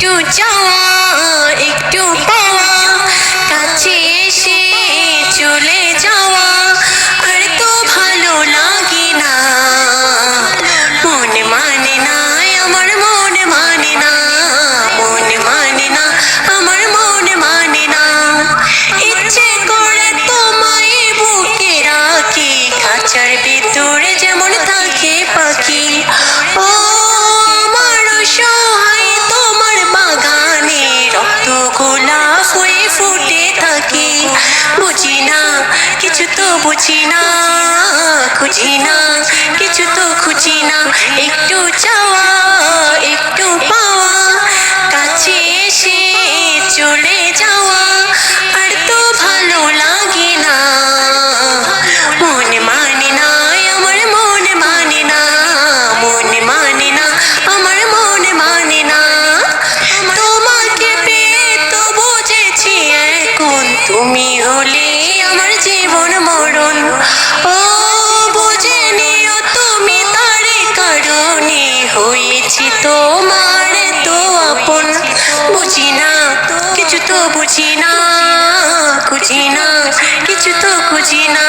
একটু চাওয়া একটু পাওয়া, কাছে এসে চলে যাওয়া, আর তো ভালো লাগে না। মন মানে না, আমার মন মানে না, মন মানে না, আমার মন মানে না। ইচ্ছে করে তোমায় বুকে রাখি, খাঁচার ভিতরে তো বুঝি না খুঁজি না কিছু তো খুঁজি না একটু চাওয়া একটু পাওয়া কাছে এসে চলে যাওয়া আর তো ভালো লাগে না মন মানে না আমার মন মানে না মন মানে না আমার মন মানে না তোমাকে পেয়ে তো বুঝেছি এখন তুমি হলে বুঝি না কিছু তো খুঁজি না